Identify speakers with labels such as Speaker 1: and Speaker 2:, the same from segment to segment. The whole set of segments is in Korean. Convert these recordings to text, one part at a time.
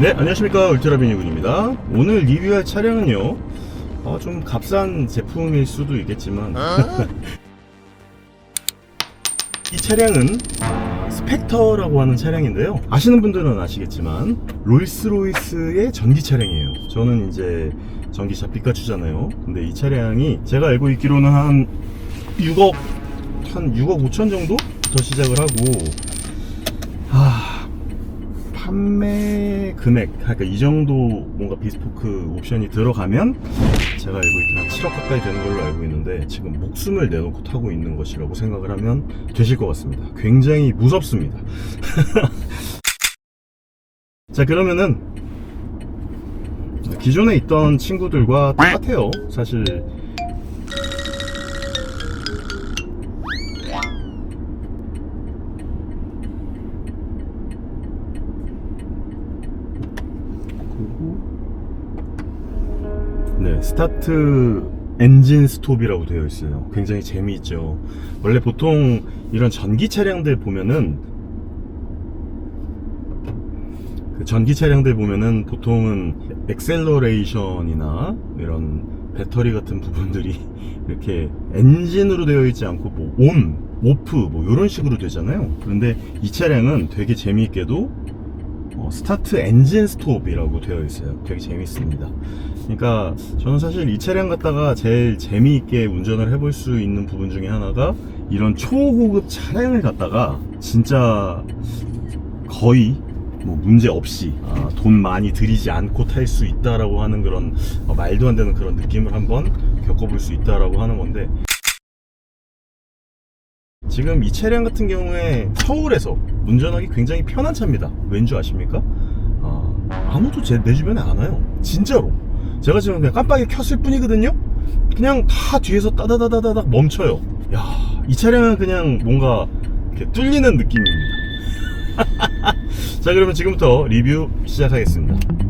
Speaker 1: 네, 안녕하십니까. 울트라비니군입니다. 오늘 리뷰할 차량은요, 어, 좀 값싼 제품일 수도 있겠지만, 이 차량은 스펙터라고 하는 차량인데요. 아시는 분들은 아시겠지만, 롤스로이스의 전기 차량이에요. 저는 이제 전기차 피카츄잖아요. 근데 이 차량이 제가 알고 있기로는 한 6억, 한 6억 5천 정도부터 시작을 하고, 하, 판매 금액, 그러니까 이 정도 뭔가 비스포크 옵션이 들어가면 제가 알고 있기로 한 7억 가까이 되는 걸로 알고 있는데 지금 목숨을 내놓고 타고 있는 것이라고 생각을 하면 되실 것 같습니다. 굉장히 무섭습니다. 자, 그러면은 기존에 있던 친구들과 똑같아요. 사실 스타트 엔진 스톱이라고 되어 있어요. 굉장히 재미있죠. 원래 보통 이런 전기 차량들 보면은 그 전기 차량들 보면은 보통은 엑셀러레이션이나 이런 배터리 같은 부분들이 이렇게 엔진으로 되어 있지 않고 뭐 온, 오프 뭐 이런 식으로 되잖아요. 그런데 이 차량은 되게 재미있게도 어, 스타트 엔진 스톱이라고 되어 있어요. 되게 재밌습니다. 그러니까 저는 사실 이 차량 갖다가 제일 재미있게 운전을 해볼 수 있는 부분 중에 하나가 이런 초고급 차량을 갖다가 진짜 거의 뭐 문제 없이 아, 돈 많이 들이지 않고 탈 수 있다라고 하는 그런 어, 말도 안 되는 그런 느낌을 한번 겪어볼 수 있다라고 하는 건데 지금 이 차량 같은 경우에 서울에서 운전하기 굉장히 편한 차입니다. 왠지 아십니까? 아, 아무도 제, 내 주변에 안 와요. 진짜로. 제가 지금 그냥 깜빡이 켰을 뿐이거든요? 그냥 다 뒤에서 따다다다다닥 멈춰요. 야, 이 차량은 그냥 뭔가 뚫리는 느낌입니다. 자, 그러면 지금부터 리뷰 시작하겠습니다.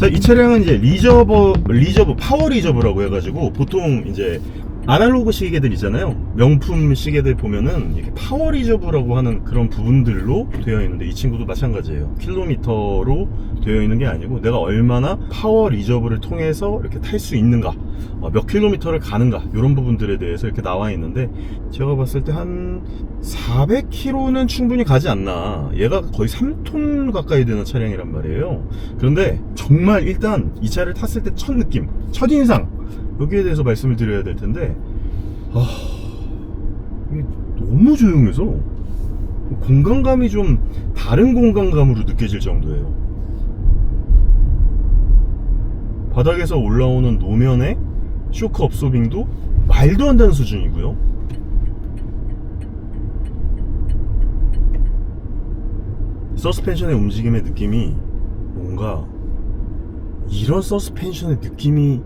Speaker 1: 자, 이 차량은 이제 리저버, 리저브, 파워 리저브라고 해가지고 보통 이제 아날로그 시계들 있잖아요. 명품 시계들 보면은 이렇게 파워 리저브라고 하는 그런 부분들로 되어 있는데 이 친구도 마찬가지예요. 킬로미터로 되어 있는 게 아니고 내가 얼마나 파워 리저브를 통해서 이렇게 탈 수 있는가, 어, 몇 킬로미터를 가는가 이런 부분들에 대해서 이렇게 나와 있는데 제가 봤을 때 한 400km는 충분히 가지 않나. 얘가 거의 3톤 가까이 되는 차량이란 말이에요. 그런데 정말 일단 이 차를 탔을 때 첫 느낌, 첫 인상 여기에 대해서 말씀을 드려야 될 텐데 아 이게 너무 조용해서 공간감이 좀 다른 공간감으로 느껴질 정도예요. 바닥에서 올라오는 노면의 쇼크 업소빙도 말도 안 되는 수준이고요. 서스펜션의 움직임의 느낌이 뭔가 이런 서스펜션의 느낌이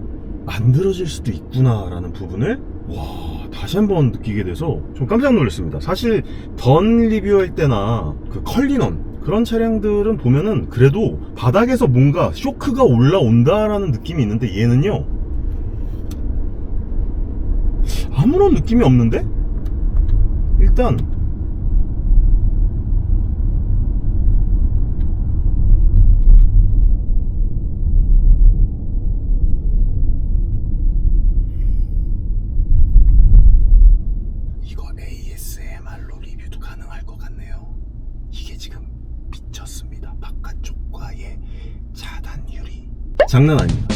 Speaker 1: 만들어질 수도 있구나라는 부분을 와 다시 한번 느끼게 돼서 좀 깜짝 놀랐습니다. 사실 던 리뷰할 때나 그 컬리넌 그런 차량들은 보면은 그래도 바닥에서 뭔가 쇼크가 올라온다라는 느낌이 있는데 얘는요 아무런 느낌이 없는데 일단 이거 ASMR로 리뷰도 가능할 것 같네요. 이게 지금 미쳤습니다. 바깥쪽과의 차단 유리. 장난 아닙니다.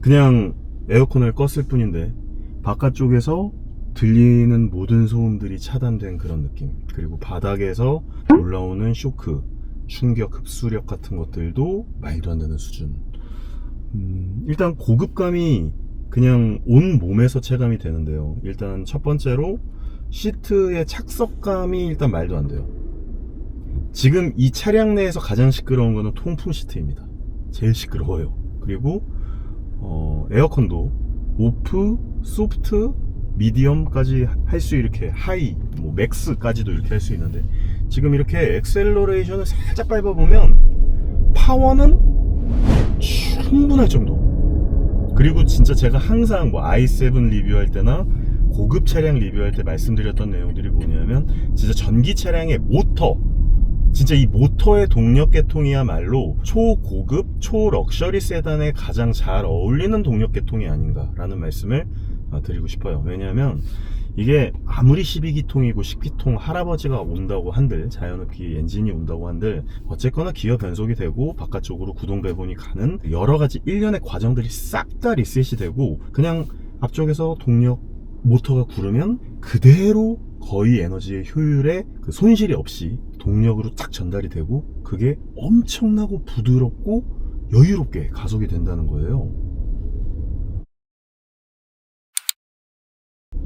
Speaker 1: 그냥 에어컨을 껐을 뿐인데 바깥쪽에서 들리는 모든 소음들이 차단된 그런 느낌. 그리고 바닥에서 올라오는 쇼크 충격 흡수력 같은 것들도 말도 안 되는 수준. 음, 일단 고급감이 그냥 온 몸에서 체감이 되는데요. 일단 첫 번째로 시트의 착석감이 일단 말도 안 돼요. 지금 이 차량 내에서 가장 시끄러운 거는 통풍 시트입니다 제일 시끄러워요 그리고 어, 에어컨도 오프, 소프트, 미디엄까지 할 수 이렇게 하이, 뭐 맥스까지도 이렇게 할 수 있는데 지금 이렇게 엑셀러레이션을 살짝 밟아보면 파워는 충분할 정도. 그리고 진짜 제가 항상 뭐 i7 리뷰할 때나 고급 차량 리뷰할 때 말씀드렸던 내용들이 뭐냐면 진짜 전기 차량의 모터 진짜 이 모터의 동력 계통이야말로 초고급, 초럭셔리 세단에 가장 잘 어울리는 동력 계통이 아닌가라는 말씀을 아, 드리고 싶어요. 왜냐하면 이게 아무리 12기통이고 10기통 할아버지가 온다고 한들 자연흡기 엔진이 온다고 한들 어쨌거나 기어 변속이 되고 바깥쪽으로 구동 배분이 가는 여러 가지 일련의 과정들이 싹 다 리셋이 되고 그냥 앞쪽에서 동력 모터가 구르면 그대로 거의 에너지의 효율에 그 손실이 없이 동력으로 딱 전달이 되고 그게 엄청나고 부드럽고 여유롭게 가속이 된다는 거예요.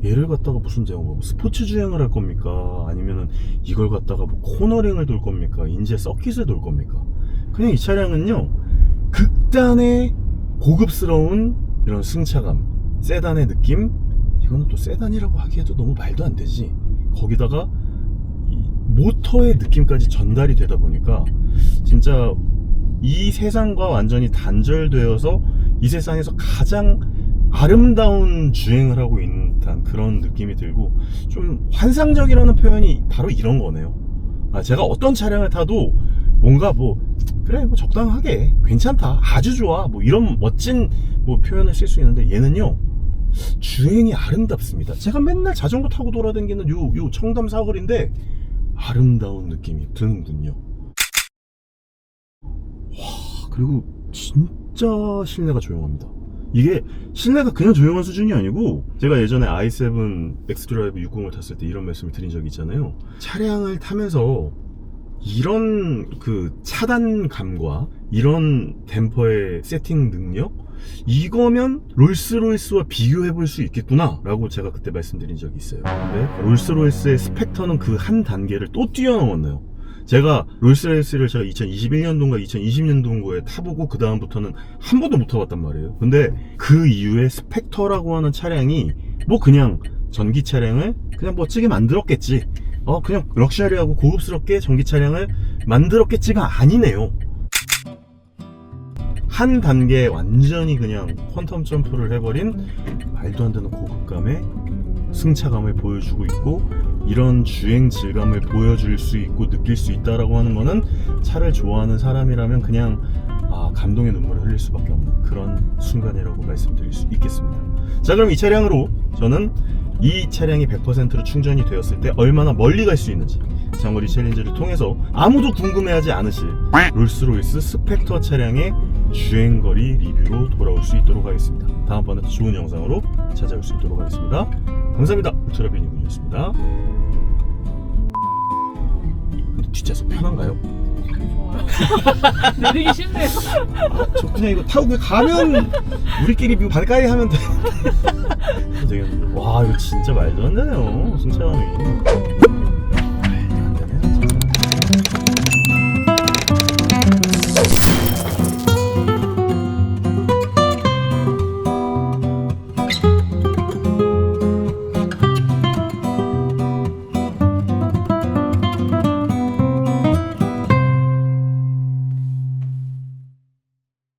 Speaker 1: 얘를 갖다가 무슨 제가 뭐 스포츠 주행을 할 겁니까? 아니면은 이걸 갖다가 뭐 코너링을 돌 겁니까? 인제 서킷을 돌 겁니까? 그냥 이 차량은요 극단의 고급스러운 이런 승차감, 세단의 느낌 이거는 또 세단이라고 하기에도 너무 말도 안 되지. 거기다가 이 모터의 느낌까지 전달이 되다 보니까 진짜 이 세상과 완전히 단절되어서 이 세상에서 가장 아름다운 주행을 하고 있는 듯한 그런 느낌이 들고 좀 환상적이라는 표현이 바로 이런 거네요. 아, 제가 어떤 차량을 타도 뭔가 뭐 그래 뭐 적당하게 괜찮다 아주 좋아 뭐 이런 멋진 뭐 표현을 쓸 수 있는데 얘는요 주행이 아름답습니다. 제가 맨날 자전거 타고 돌아다니는 요, 요 청담 사거리인데 아름다운 느낌이 드는군요. 와, 그리고 진짜 실내가 조용합니다. 이게 실내가 그냥 조용한 수준이 아니고 제가 예전에 i7 엑스드라이브 60을 탔을 때 이런 말씀을 드린 적이 있잖아요. 차량을 타면서 이런 그 차단감과 이런 댐퍼의 세팅 능력 이거면 롤스로이스와 비교해 볼 수 있겠구나 라고 제가 그때 말씀드린 적이 있어요. 근데 롤스로이스의 스펙터는 그 한 단계를 또 뛰어넘었네요. 제가 롤스로이스를 제가 2021년도인가 2020년도인가에 타보고 그 다음부터는 한 번도 못 타봤단 말이에요. 근데 그 이후에 스펙터라고 하는 차량이 뭐 그냥 전기 차량을 그냥 멋지게 만들었겠지. 어 그냥 럭셔리하고 고급스럽게 전기 차량을 만들었겠지가 아니네요 한 단계 완전히 그냥 퀀텀 점프를 해버린 말도 안 되는 고급감의 승차감을 보여주고 있고 이런 주행 질감을 보여줄 수 있고 느낄 수 있다라고 하는 거는 차를 좋아하는 사람이라면 그냥 아, 감동의 눈물을 흘릴 수밖에 없는 그런 순간이라고 말씀드릴 수 있겠습니다. 자 그럼 이 차량으로 저는 이 차량이 100%로 충전이 되었을 때 얼마나 멀리 갈 수 있는지 장거리 챌린지를 통해서 아무도 궁금해하지 않으실 롤스로이스 스펙터 차량의 주행거리 리뷰로 돌아올 수 있도록 하겠습니다. 다음번에 더 좋은 영상으로 찾아올 수 있도록 하겠습니다. 감사합니다. 울트라 비니군이었습니다. 근데 뒷좌석
Speaker 2: 편한가요? 내리기 쉽네요.
Speaker 1: 아, 저 그냥 이거 타고 그냥 가면 우리끼리 뭐 반가이 하면 돼. 되겠는데. 와 이거 진짜 말도 안 되네요 승차감이.